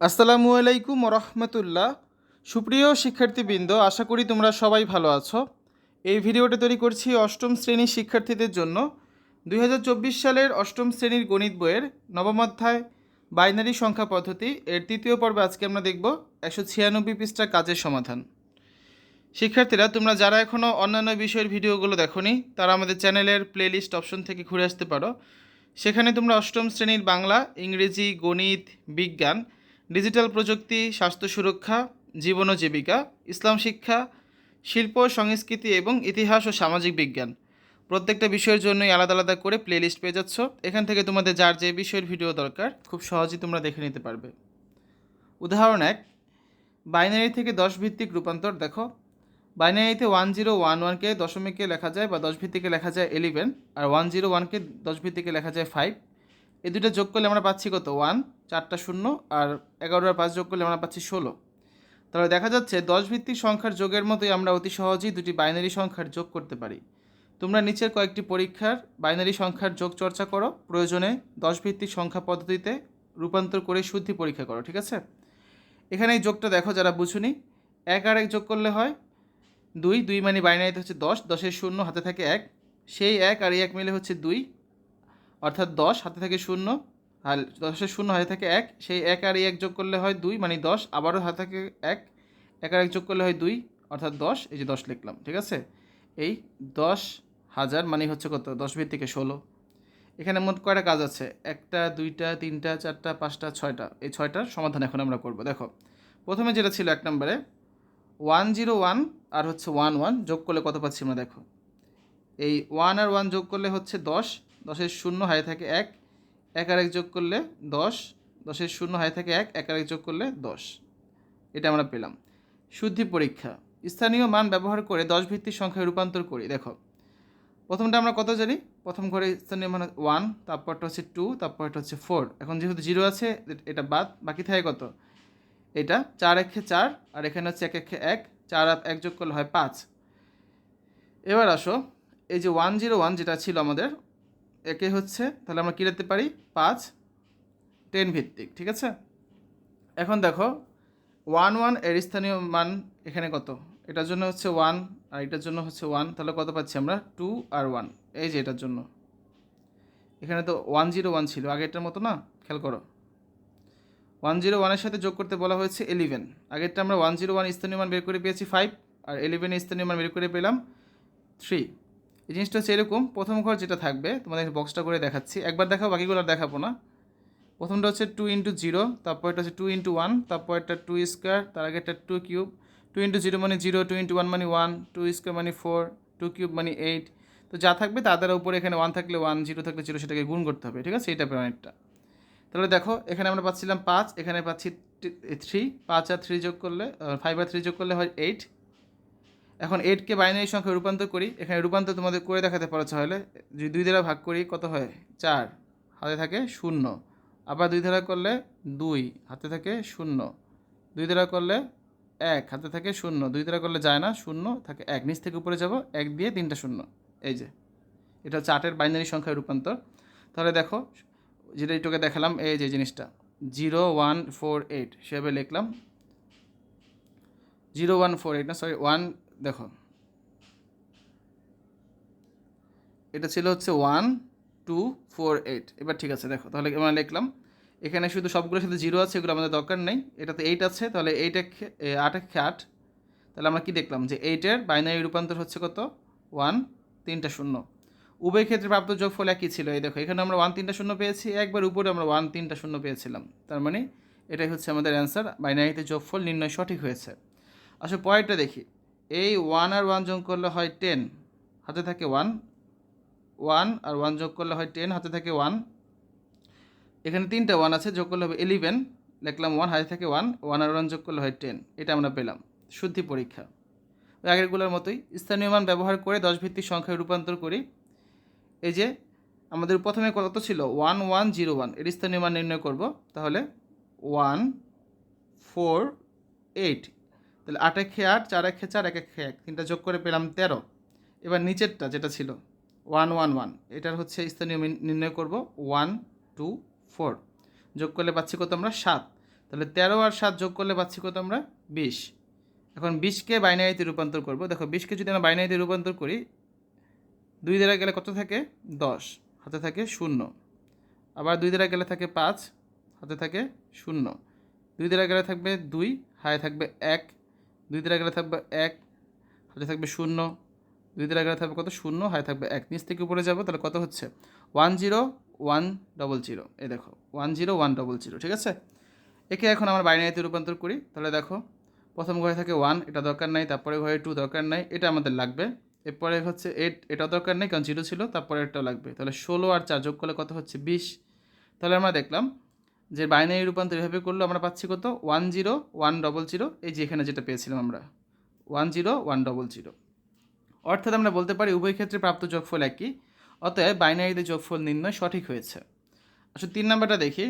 আসসালামু আলাইকুম রহমতুল্লাহ সুপ্রিয় শিক্ষার্থীবৃন্দ, আশা করি তোমরা সবাই ভালো আছো। এই ভিডিওটা তৈরি করছি অষ্টম শ্রেণির শিক্ষার্থীদের জন্য। দু হাজার চব্বিশ সালের অষ্টম শ্রেণির গণিত বইয়ের নবম অধ্যায়, বাইনারি সংখ্যা পদ্ধতি। এর তৃতীয় পর্বে আজকে আমরা দেখব একশো ছিয়ানব্বই পৃষ্ঠা কাজের সমাধান। শিক্ষার্থীরা, তোমরা যারা এখনও অন্যান্য বিষয়ের ভিডিওগুলো দেখোনি, তারা আমাদের চ্যানেলের প্লেলিস্ট অপশন থেকে ঘুরে আসতে পারো। সেখানে তোমরা অষ্টম শ্রেণির বাংলা, ইংরেজি, গণিত, বিজ্ঞান ডিজিটাল প্রযুক্তি, স্বাস্থ্য সুরক্ষা, জীবন ও জীবিকা, ইসলাম শিক্ষা, শিল্প, সংস্কৃতি এবং ইতিহাস ও সামাজিক বিজ্ঞান। প্রত্যেকটা বিষয়ের জন্যই আলাদা আলাদা করে প্লেলিস্ট পেয়ে যাচ্ছ। এখান থেকে তোমাদের যার যে বিষয়ের ভিডিও দরকার, খুব সহজেই তোমরা দেখে নিতে পারবে। উদাহরণ এক বাইনারি থেকে দশ ভিত্তিক রূপান্তর দেখো। বাইনারিতে ওয়ান জিরো ওয়ান ওয়ানকে দশমিকে লেখা যায় বা দশ ভিত্তিকে লেখা যায় ইলেভেন আর ওয়ান জিরো ওয়ানকে দশ ভিত্তিকে লেখা যায় ফাইভ এই দুটো যোগ করলে আমরা পাচ্ছি কত? ওয়ান চারটা শূন্য আর এগারো পাঁচ যোগ করলে আমরা পাচ্ছি ষোলো। তাহলে দেখা যাচ্ছে দশ ভিত্তিক সংখ্যার যোগের মতোই আমরা অতি সহজেই দুটি বাইনারি সংখ্যার যোগ করতে পারি। তোমরা নিচের কয়েকটি পরীক্ষার বাইনারি সংখ্যার যোগ চর্চা করো। প্রয়োজনে দশ ভিত্তিক সংখ্যা পদ্ধতিতে রূপান্তর করে শুদ্ধি পরীক্ষা করো, ঠিক আছে? এখানে এই যোগটা দেখো, যারা বুঝুনি, এক আর এক যোগ করলে হয় দুই দুই মানে বাইনারিতে হচ্ছে দশ, দশের শূন্য, হাতে থাকে এক। সেই এক আর এই এক মিলে হচ্ছে দুই। অর্থাৎ দশ হাতে থাকে শূন্য, আর দশের শূন্য হাতে থাকে এক। সেই এক আর এক যোগ করলে হয় দুই মানে দশ। আবারও হাতে থাকে এক এক আর এক যোগ করলে হয় দুই, অর্থাৎ দশ। এই যে দশ লিখলাম, ঠিক আছে? এই দশ হাজার মানে হচ্ছে কত? দশ ভিত্তিকে ষোলো। এখানে মোট কয়টা কাজ আছে? একটা, দুইটা, তিনটা, চারটা, পাঁচটা, ছয়টা। এই ছয়টার সমাধান এখন আমরা করব। দেখো, প্রথমে যেটা ছিল এক নম্বরে, ওয়ান জিরো ওয়ান আর হচ্ছে ওয়ান ওয়ান যোগ করলে কত পাচ্ছি আমরা? দেখো, এই ওয়ান আর ওয়ান যোগ করলে হচ্ছে দশ দশের শূন্য হাই থাকে এক এক আর এক যোগ করলে দশ। দশের শূন্য হাই থাকে এক এক আর এক যোগ করলে দশ। এটা আমরা পেলাম। শুদ্ধি পরীক্ষা। স্থানীয় মান ব্যবহার করে দশ ভিত্তিক সংখ্যায় রূপান্তর করি। দেখো, প্রথমটা আমরা কত জানি? প্রথম ঘরে স্থানীয় মান ওয়ান তারপরটা হচ্ছে টু তারপরটা হচ্ছে ফোর এখন যেহেতু জিরো আছে, এটা বাদ, বাকি থাকে কত? এটা চার একে চার, আর এখানে হচ্ছে এক একে এক, চার এক যোগ করলে হয় পাঁচ। এবার আসো, এই যে ওয়ান জিরো ওয়ান যেটা ছিল আমাদের একে হচ্ছে, তাহলে আমরা কী রাখতে পারি? পাঁচ, টেন ভিত্তিক, ঠিক আছে? এখন দেখো, ওয়ান ওয়ানের স্থানীয় মান এখানে কত? এটার জন্য হচ্ছে ওয়ান আর এটার জন্য হচ্ছে ওয়ান, তাহলে কত পাচ্ছি আমরা? টু আর ওয়ান, এই যে এটার জন্য। এখানে তো ওয়ান জিরো ওয়ান ছিল, আগেরটার মতো না? খেয়াল করো। ওয়ান জিরো ওয়ানের সাথে যোগ করতে বলা হয়েছে এলিভেন আগেরটা আমরা ওয়ান জিরো ওয়ান স্থানীয় মান বের করে পেয়েছি ফাইভ আর এলিভেনের স্থানীয় মান বের করে পেলাম থ্রি এই জিনিসটা হচ্ছে এরকম। প্রথম ঘর যেটা থাকবে, তোমাদের বক্সটা করে দেখাচ্ছি। একবার দেখাও, বাকিগুলো দেখাবো না। প্রথমটা হচ্ছে টু ইন্টু জিরো তারপর এটা হচ্ছে টু ইন্টু ওয়ান তারপর একটা টু স্কোয়ার তার আগে একটা two cube two into zero মানে জিরো টু ইন্টু ওয়ান মানে ওয়ান টু স্কোয়ার মানে ফোর টু কিউব মানে এইট তো যা থাকবে তাদের উপরে এখানে ওয়ান থাকলে ওয়ান জিরো থাকলে জিরো সেটাকে গুণ করতে হবে, ঠিক আছে? এই টাইপের অনেকটা। তাহলে দেখো, এখানে আমরা পাচ্ছিলাম পাঁচ, এখানে পাচ্ছি থ্রি পাঁচ আর থ্রি যোগ করলে ফাইভ আর থ্রি যোগ করলে হয় এইট এখন এইটকে বাইনারি সংখ্যায় রূপান্তর করি, এখানে রূপান্তর তোমাদের করে দেখাতে পারো তাহলে, যদি দুই দ্বারা ভাগ করি কত হয়? চার, হাতে থাকে শূন্য। আবার দুই দ্বারা করলে দুই, হাতে থাকে শূন্য। দুই দ্বারা করলে এক, হাতে থাকে শূন্য। দুই দ্বারা করলে যায় না, শূন্য, থাকে এক। নিচ থেকে উপরে যাব, এক দিয়ে তিনটা শূন্য। এই যে, এটা হচ্ছে আটের বাইনারি সংখ্যায় রূপান্তর। তাহলে দেখো, যেটা একটুকে দেখালাম, এই যে জিনিসটা জিরো ওয়ান ফোর এইট সেভাবে লিখলাম। জিরো ওয়ান ফোর এইট না সরি ওয়ান দেখো। এটা ছিল হচ্ছে ওয়ান টু ফোর এইট এবার ঠিক আছে, দেখো, তাহলে আমরা লিখলাম। এখানে শুধু সবগুলোর সাথে জিরো আছে, এগুলো আমাদের দরকার নেই। এটাতে এইট আছে, তাহলে এইট এক আট এক আট। তাহলে আমরা কি দেখলাম? যে এইটের বাইনারি রূপান্তর হচ্ছে কত? ওয়ান তিনটা শূন্য। উভয় ক্ষেত্রে প্রাপ্ত যোগফল একই ছিল। এই দেখো, এখানে আমরা ওয়ান তিনটা শূন্য পেয়েছি, একবার উপরে আমরা ওয়ান তিনটা শূন্য পেয়েছিলাম। তার মানে এটাই হচ্ছে আমাদের অ্যান্সার বাইনারিতে যোগফল নির্ণয় সঠিক হয়েছে। আসলে পয়েন্টটা দেখি। এই ওয়ান আর ওয়ান যোগ করলে হয় টেন হাতে থাকে ওয়ান ওয়ান আর ওয়ান যোগ করলে হয় টেন হাতে থাকে ওয়ান এখানে তিনটা ওয়ান আছে, যোগ করলে হবে ইলেভেন লিখলাম ওয়ান হাতে থাকে ওয়ান ওয়ান আর ওয়ান যোগ করলে হয় টেন এটা আমরা পেলাম, শুদ্ধি পরীক্ষা। আগেরগুলোর মতোই স্থানীয় মান ব্যবহার করে দশ ভিত্তিক সংখ্যায় রূপান্তর করি। এই যে আমাদের প্রথমে কত ছিল? ওয়ান ওয়ান জিরো ওয়ানের স্থানীয় মান নির্ণয় করব। তাহলে ওয়ান ফোর এইট তাহলে আট একে আট, চার এক একে চার, এক এক একে এক তিনটা যোগ করে পেলাম তেরো। এবার নিচেরটা যেটা ছিল, ওয়ান ওয়ান ওয়ান, এটার হচ্ছে স্থানীয় নির্ণয় করব, ওয়ান, টু, ফোর। যোগ করলে পাচ্ছি কত আমরা সাত। তাহলে তেরো আর সাত যোগ করলে পাচ্ছি কত আমরা বিশ। এখন বিশকে বাইনারিতে রূপান্তর করব। দেখো বিশকে যদি আমরা বাইনারিতে রূপান্তর করি, দুই দ্বারা গেলে কত থাকে? দশ। হাতে থাকে শূন্য। আবার দুই দ্বারা গেলে থাকে পাঁচ, হাতে থাকে শূন্য। দুই দ্বারা গেলে থাকবে দুই হাতে থাকবে এক দুই দ্বারা গেলে থাকবে এক, হাতে থাকবে শূন্য। দুই দ্বারা গেলে থাকবে কত? শূন্য, হাতে থাকবে এক। নিচ থেকে উপরে যাব, তাহলে কত হচ্ছে? One zero, one double zero. এই দেখো, one zero, one double zero, ঠিক আছে? একে এখন আমরা বাইনারিতে রূপান্তর করি। তাহলে দেখো, প্রথম ঘরে থাকে ওয়ান, এটা দরকার নাই, তারপরে ঘরে টু দরকার নাই, এটা আমাদের লাগবে। এরপরে হচ্ছে এইট এটা দরকার নেই, কারণ জিরো ছিল, তারপরে এটাও লাগবে। তাহলে ষোলো আর চার যোগ করলে কত হচ্ছে? বিশ। তাহলে আমরা দেখলাম যে বাইনারি রূপান্তর এভাবে করলে, আমরা পাচ্ছি কত? One zero one double zero এই যে এখানে যেটা পেয়েছিলাম আমরা। One zero one double zero অর্থাৎ আমরা বলতে পারি উভয় ক্ষেত্রে প্রাপ্ত যোগফল একই, অতএব বাইনারিতে যোগফল নির্ণয় সঠিক হয়েছে। আসলে তিন নাম্বারটা দেখি।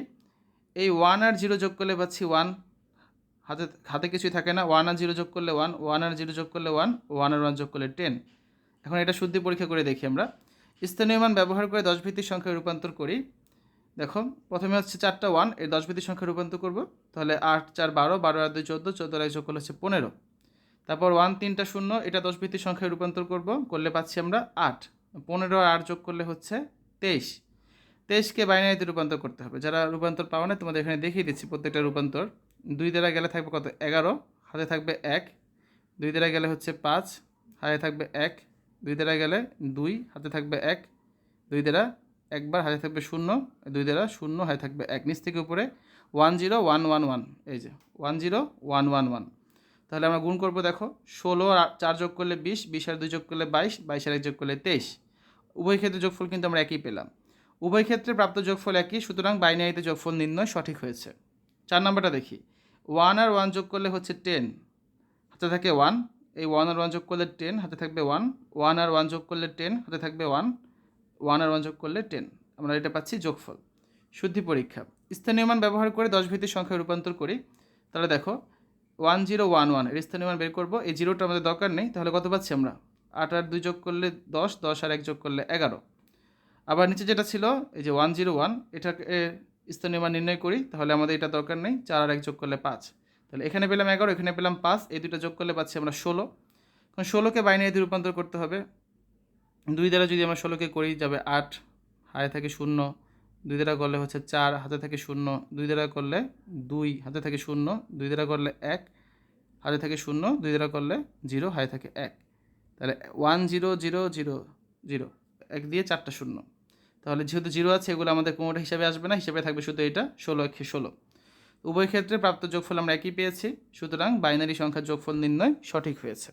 এই ওয়ান আর জিরো যোগ করলে পাচ্ছি ওয়ান হাতে হাতে কিছুই থাকে না। ওয়ান আর জিরো যোগ করলে ওয়ান ওয়ান আর জিরো যোগ করলে ওয়ান ওয়ান আর ওয়ান যোগ করলে টেন এখন এটা শুদ্ধি পরীক্ষা করে দেখি আমরা। স্থানীয় মান ব্যবহার করে দশ ভিত্তিক সংখ্যায় রূপান্তর করি। দেখো, প্রথমে হচ্ছে চারটা ওয়ান এই দশ ভিত্তিক সংখ্যা রূপান্তর করব। তাহলে আট, চার, বারো বারো আর দুই, চোদ্দ চোদ্দ আর যোগ করলে হচ্ছে পনেরো। তারপর ওয়ান তিনটা শূন্য, এটা দশ ভিত্তিক সংখ্যায় রূপান্তর করব, করলে পাচ্ছি আমরা আট। পনেরো আর আট যোগ করলে হচ্ছে তেইশ। তেইশকে বাইনারিতে রূপান্তর করতে হবে। যারা রূপান্তর পাওয়া না তোমাদের এখানে দেখিয়ে দিচ্ছি প্রত্যেকটা রূপান্তর। দুই দ্বারা গেলে থাকবে কত? এগারো। হাতে থাকবে এক। দুই দ্বারা গেলে হচ্ছে পাঁচ। হাতে থাকবে এক। দুই দ্বারা গেলে দুই। হাতে থাকবে এক। দুই দ্বারা একবার হাতে থাকবে শূন্য, দুই দ্বারা শূন্য হাতে থাকবে এক। নিচ থেকে উপরে one zero, one one one, এই যে, one zero, one one one. তাহলে আমরা গুণ করব দেখো, ষোলো আর চার যোগ করলে বিশ বিশ আর দুই যোগ করলে বাইশ বাইশ আর এক যোগ করলে তেইশ। উভয় ক্ষেত্রে যোগফল কিন্তু আমরা একই পেলাম। উভয় ক্ষেত্রে প্রাপ্ত যোগফল একই, সুতরাং বাইনারিতে যোগফল নির্ণয় সঠিক হয়েছে। চার নম্বরটা দেখি, ওয়ান আর ওয়ান যোগ করলে হচ্ছে টেন, হাতে থাকে ওয়ান, এই ওয়ান আর ওয়ান যোগ করলে টেন, হাতে থাকবে ওয়ান ওয়ান আর ওয়ান যোগ করলে টেন, হাতে থাকবে ওয়ান ওয়ান আর ওয়ান যোগ করলে টেন। আমরা এটা পাচ্ছি যোগফল। শুদ্ধি পরীক্ষা। স্থানীয় মান ব্যবহার করে দশ ভিত্তিক সংখ্যা রূপান্তর করি। তাহলে দেখো, ওয়ান জিরো ওয়ান ওয়ানের স্থানীয় মান বের করব। এই জিরোটা আমাদের দরকার নেই। তাহলে কত পাচ্ছি আমরা? আট আর দুই যোগ করলে দশ দশ আর এক যোগ করলে এগারো। আবার নিচে যেটা ছিল, এই যে ওয়ান জিরো ওয়ান, এটাকে স্থানীয় মান নির্ণয় করি। তাহলে আমাদের এটা দরকার নেই। চার আর এক যোগ করলে পাঁচ। তাহলে এখানে পেলাম এগারো, এখানে পেলাম পাঁচ। এই দুটো যোগ করলে পাচ্ছি আমরা ষোলো। এখন ষোলোকে বাইনারিতে রূপান্তর করতে হবে। দুই দ্বারা যদি আমরা ষোলোকে করি যাবে আট হাতে থাকে শূন্য। দুই দ্বারা করলে হচ্ছে চার, হাতে থাকে শূন্য। দুই দ্বারা করলে দুই, হাতে থাকে শূন্য। দুই দ্বারা করলে এক, হাতে থাকে শূন্য। দুই দ্বারা করলে জিরো হাতে থাকে এক। তাহলে one, zero zero zero zero. এক দিয়ে চারটা শূন্য। তাহলে যেহেতু জিরো আছে, এগুলো আমাদের কোনোটা হিসাবে আসবে না, হিসাবে থাকবে শুধু এটা, ষোলো, একে ষোলো। উভয় ক্ষেত্রে প্রাপ্ত যোগফল আমরা একই পেয়েছি, সুতরাং বাইনারি সংখ্যার যোগফল নির্ণয় সঠিক হয়েছে।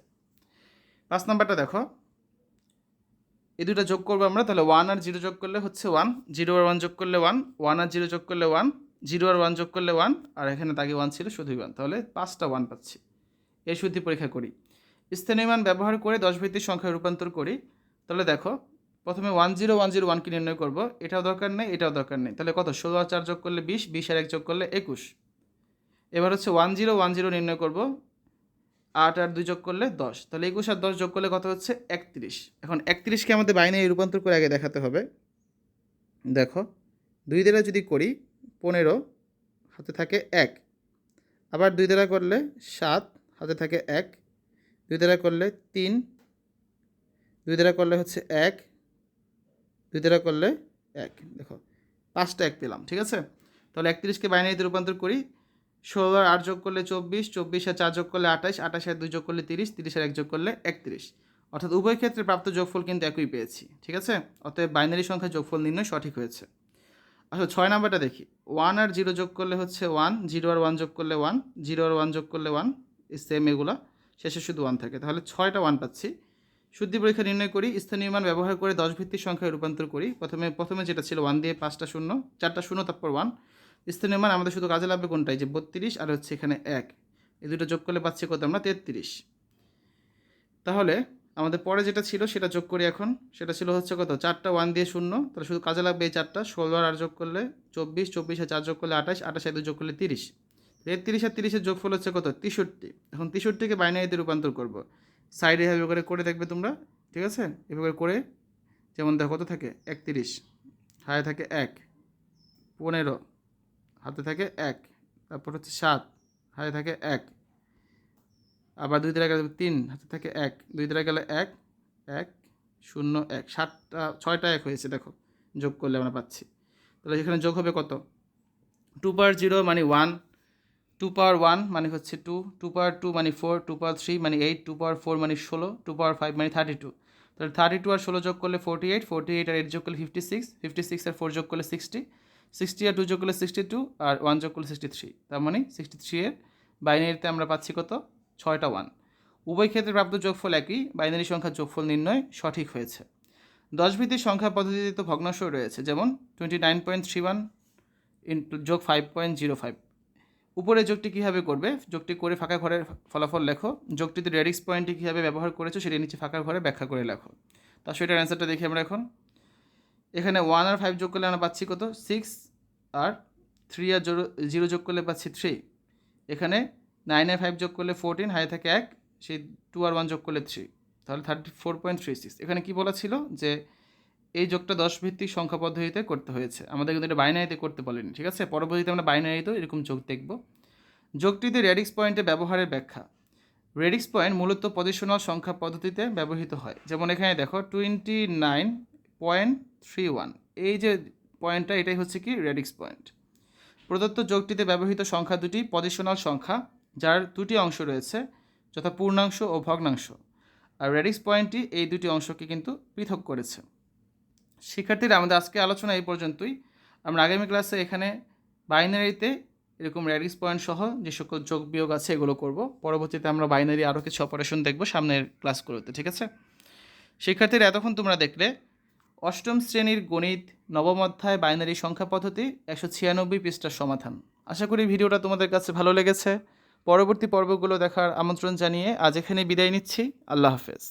পাঁচ নম্বরটা দেখো। এই দুটো যোগ করব আমরা, তাহলে ওয়ান আর জিরো যোগ করলে হচ্ছে ওয়ান জিরো আর ওয়ান যোগ করলে ওয়ান ওয়ান আর জিরো যোগ করলে ওয়ান জিরো আর ওয়ান যোগ করলে ওয়ান আর এখানে তাকে ওয়ান ছিল শুধুই ওয়ান তাহলে পাঁচটা ওয়ান পাচ্ছি। এই শুদ্ধি পরীক্ষা করি। স্থানীয় মান ব্যবহার করে দশ ভিত্তির সংখ্যায় রূপান্তর করি। তাহলে দেখো, প্রথমে ওয়ান জিরো ওয়ান জিরো ওয়ানকে নির্ণয় করব। এটাও দরকার নেই, এটাও দরকার নেই। তাহলে কত? ষোলো আর চার যোগ করলে বিশ বিশ আর এক যোগ করলে একুশ। এবার হচ্ছে ওয়ান জিরো ওয়ান জিরো নির্ণয় করব। আট আর দুই যোগ করলে দশ। তাহলে একুশ আর দশ যোগ করলে কত হচ্ছে? একত্রিশ। এখন একত্রিশকে আমাদের বাইনারি রূপান্তর করে আগে দেখাতে হবে। দেখো, দুই দ্বারা যদি করি, পনেরো, হাতে থাকে এক। আবার দুই দ্বারা করলে সাত, হাতে থাকে এক। দুই দ্বারা করলে তিন। দুই দ্বারা করলে হচ্ছে এক। দুই দ্বারা করলে এক। দেখো, পাঁচটা এক পেলাম, ঠিক আছে? তাহলে একত্রিশকে বাইনারিতে রূপান্তর করি ষোলো আর আট যোগ করলে চব্বিশ চব্বিশ চার যোগ করলে আঠাশ আঠাশ দুই যোগ করলে তিরিশ তিরিশ আর এক যোগ করলে একত্রিশ। অর্থাৎ উভয় ক্ষেত্রে প্রাপ্ত যোগফল কিন্তু একই পেয়েছি, ঠিক আছে? অতএব বাইনারি সংখ্যা যোগফল নির্ণয় সঠিক হয়েছে। আসলে ছয় নাম্বারটা দেখি। ওয়ান আর জিরো যোগ করলে হচ্ছে ওয়ান জিরো আর ওয়ান যোগ করলে ওয়ান জিরো আর ওয়ান যোগ করলে ওয়ান সেম এগুলা। শেষে শুধু ওয়ান থাকে। তাহলে ছয়টা ওয়ান পাচ্ছি। শুদ্ধি পরীক্ষা নির্ণয় করি, স্থানীয় মান ব্যবহার করে দশ ভিত্তিক সংখ্যায় রূপান্তর করি। প্রথমে প্রথমে যেটা ছিল ওয়ান দিয়ে পাঁচটা শূন্য, চারটা শূন্য তারপর ওয়ান স্থানীয় মান আমাদের শুধু কাজে লাগবে কোনটাই? যে বত্রিশ আর হচ্ছে এখানে এক। এই দুটো যোগ করলে পাচ্ছি কত আমরা? তেত্রিশ। তাহলে আমাদের পরে যেটা ছিল সেটা যোগ করি এখন। সেটা ছিল হচ্ছে কত? চারটা ওয়ান দিয়ে শূন্য। তাহলে শুধু কাজে লাগবে এই চারটা। ষোলো আর যোগ করলে চব্বিশ চব্বিশ চার যোগ করলে আঠাশ আঠাশ দুই যোগ করলে তিরিশ। তেত্রিশ আর তিরিশের যোগফল হচ্ছে কত? তেষট্টি। এখন তেষট্টিকে বাইনারিতে রূপান্তর করব। সাইডে এভাবে করে করে দেখবে তোমরা। ঠিক আছে? এভাবে করে যেমন দেখো, কত থাকে? একত্রিশ। হাতে থাকে এক। পনেরো। হাতে থাকে এক, তারপর হচ্ছে সাত, হাতে থাকে এক। আবার দুই দ্বারা গেলে তিন, হাতে থাকে এক। দুই দ্বারা গেলে এক এক, শূন্য, এক। সাতটা, ছয়টা এক হয়েছে, দেখো, যোগ করলে আমরা পাচ্ছি। তাহলে এখানে যোগ হবে কত? টু পাওয়ার জিরো মানে ওয়ান টু পাওয়ার ওয়ান মানে হচ্ছে টু টু পাওয়ার টু মানে ফোর টু পাওয়ার থ্রি মানে এইট টু পাওয়ার ফোর মানে ষোলো টু পাওয়ার ফাইভ মানে থার্টি টু তাহলে থার্টি টু আর ষোলো যোগ করলে ফোর্টি এইট ফোর্টি এইট আর এইট যোগ করলে ফিফটি সিক্স ফিফটি সিক্স আর ফোর যোগ করলে সিক্সটি সিক্সটি আর টু যোগ করলে সিক্সটি টু আর ওয়ান যোগ করলে সিক্সটি থ্রি তার মানে সিক্সটি থ্রি এর বাইনারিতে আমরা পাচ্ছি কত? ছয়টা ওয়ান উভয় ক্ষেত্রে প্রাপ্ত যোগফল একই বাইনারি সংখ্যার যোগফল নির্ণয় সঠিক হয়েছে। দশ ভিত্তিক সংখ্যা পদ্ধতিতে তো ভগ্নাংশ রয়েছে, যেমন twenty nine point three one যোগ ফাইভ পয়েন্ট জিরো ফাইভ উপরে যোগটি কীভাবে করবে? যোগটি করে ফাঁকা ঘরের ফলাফল লেখো। যোগটিতে রেডিক্স পয়েন্টটি কীভাবে ব্যবহার করেছ সেটি নিচে ফাঁকা ঘরে ব্যাখ্যা করে লেখো। তা সেটার অ্যান্সারটা দেখি আমরা এখন। এখানে ওয়ান আর ফাইভ যোগ করলে আমরা পাচ্ছি কত? সিক্স আর থ্রি আর জিরো জিরো যোগ করলে পাচ্ছি থ্রি এখানে নাইন আর ফাইভ যোগ করলে ফোরটিন হাই থাকে এক, সেই টু আর ওয়ান যোগ করলে থ্রি তাহলে thirty four point three six এখানে কী বলা ছিল? যে এই যোগটা দশ ভিত্তিক সংখ্যা পদ্ধতিতে করতে হয়েছে। আমাদের কিন্তু এটা বাইনারিতে করতে বলেনি, ঠিক আছে? পরবর্তীতে আমরা বাইনারিতেও এরকম যোগ দেখব। যোগটিতে রেডিক্স পয়েন্টে ব্যবহারের ব্যাখ্যা। রেডিক্স পয়েন্ট মূলত পজিশনাল সংখ্যা পদ্ধতিতে ব্যবহৃত হয়। যেমন এখানে দেখো twenty nine point three one এই যে পয়েন্টটা এটাই হচ্ছে কি রেডিক্স পয়েন্ট প্রদত্ত যোগটিতে ব্যবহৃত সংখ্যা দুটি পজিশনাল সংখ্যা, যার দুটি অংশ রয়েছে, যথা পূর্ণাংশ ও ভগ্নাংশ। আর রেডিক্স পয়েন্টটি এই দুটি অংশকে কিন্তু পৃথক করেছে। শিক্ষার্থীরা, আমাদের আজকে আলোচনা এই পর্যন্তই। আমরা আগামী ক্লাসে এখানে বাইনারিতে এরকম র্যাডিক্স পয়েন্ট সহ যে সকল যোগ বিয়োগ আছে, এগুলো করব। পরবর্তীতে আমরা বাইনারি আরও কিছু অপারেশন দেখব সামনের ক্লাসগুলোতে ঠিক আছে? শিক্ষার্থীরা, এতক্ষণ তোমরা দেখলে অষ্টম শ্রেণির গণিত নবম অধ্যায় বাইনারি সংখ্যা পদ্ধতি একশো ছিয়ানব্বই পৃষ্ঠার সমাধান। আশা করি ভিডিওটা তোমাদের কাছে ভালো লেগেছে। পরবর্তী পর্বগুলো দেখার আমন্ত্রণ জানিয়ে আজ এখানে বিদায় নিচ্ছি। আল্লাহ হাফেজ।